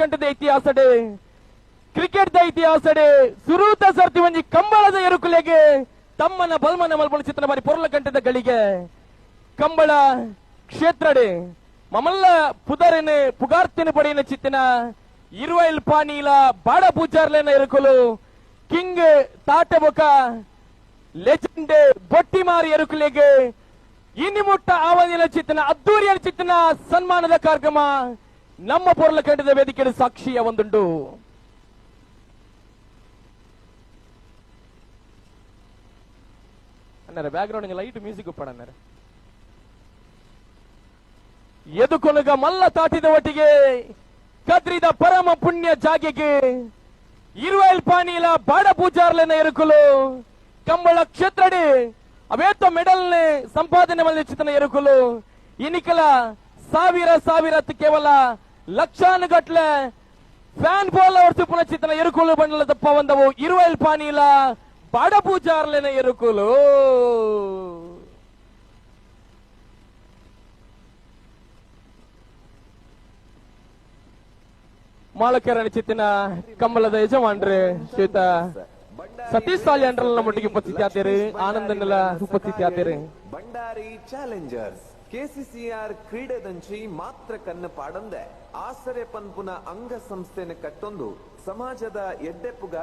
ಕಂಠದ ಇತಿಹಾಸಡೆ cricket the ಇತಿಹಾಸಡೆ ಸುರೂತ ಸರ್ತಿ ಒಂಜಿ ಕಂಬಳದ ಎರುಕುಲೆಗೆ, ತಮ್ಮನ ಬಲ್ಮನ ಮಲ್ಪಣ ಚಿತ್ರ ಬಾರಿ ಪೊರ್ಲ ಕಂಠದ ಗಳಿಗೆ, ಕಂಬಳ ಕ್ಷೇತ್ರಡೆ ಮಮಲ್ಲ ಪುದರನೆ ಪುಗಾರ್ತಿನ ಪಡೆಯಿನ ಚಿತ್ತಿನ, ಇರುವೈಲ್ ಪಾನೀಲ ಬಾಡ ಪೂಜಾರ್ಲೆನ ಎರುಕುಲು, ಕಿಂಗ್ ತಾಟ ಬೊಕ ಲೆಜೆಂಡ್ ಬೊಟ್ಟಿ ಮಾರಿ ಎರುಕುಲೆಗೆ, ಇನಿಮುಟ್ಟ ಆವದಿನ ಚಿತ್ತಿನ ಅದ್ದೂರಿಯ ಚಿತ್ತಿನ ಸನ್ಮಾನದ ಕಾರ್ಯಕ್ರಮ ನಮ್ಮ ಪೊರಲ ಕಂಡಿದ ವೇದಿಕೆಯಲ್ಲಿ ಸಾಕ್ಷಿಯ ಅಣ್ಣರ ಬ್ಯಾಕ್ಗ್ರೌಂಡ್ ಲೈಟ್ ಮ್ಯೂಸಿಕ್ ಉಪ್ಪಡಣ್ಣರ ಎದುಕೊನುಗ ಮಲ್ಲ ತಾಟಿದ ಒಟ್ಟಿಗೆ, ಕದ್ರಿದ ಪರಮ ಪುಣ್ಯ ಜಾಗೆಗೆ, ಇರುವೈಲ್ ಪಾನೀಲ ಬಾಡ ಪೂಜಾರ್ಲೆನ ಎರುಕುಲು, ಕಂಬಳ ಕ್ಷೇತ್ರಡಿ ಅವೇತ ಮೆಡಲ್ನೆ ಸಂಪಾದನೆ ಮಲ್ಲಿ ಚಿತನ ಎರುಕುಲು, ಇನಿಕಲ ಸಾವಿರ ಸಾವಿರ ಕೇವಲ ಲಕ್ಷಾನುಗಟ್ಲೆ ಫ್ಯಾನ್ ಫಾಲೋವರ್ಸ್ ಉಪನ ಚಿತನ ಎರುಕುಲು ಬಂಡಲ ತಪ್ಪ ಬಂದವು ಇರುವೈಲ್ ಪಾನೀಲ ಬಾಡ ಪೂಜಾರ್ಲೆನ ಎರುಕುಲು ಮಾಳಕೆರಣ ಚಿತ್ತಿನ ಕಂಬಳದ ಯಜಮಾನ್ರೆ ಶ್ವೇತ ಸತೀಶ್ ಸಾಲಿ ಅಂಡ್ರಲ್ ನಮ್ಮೊಟ್ಟಿಗೆ ಉಪಸ್ಥಿತಿ ಆತೀರಿ ಆನಂದನೆಲ್ಲ ಉಪಸ್ಥಿತಿ ಆತೀರಿ ಬಂಡಾರಿ ಚಾಲೆಂಜರ್ಸ್ ಕೆಸಿಸಿಆರ್ ಕ್ರೀಡೆದಂಚಿ ಮಾತ್ರ ಕನ್ನ ಪಾಡಂದೆ ಆಸರೆ ಪನ್ಪುನ ಅಂಗ ಸಂಸ್ಥೆನ ಕಟ್ಟೊಂದು. ಸಮಾಜದ ಎಡ್ಡೆಪ್ಪುಗ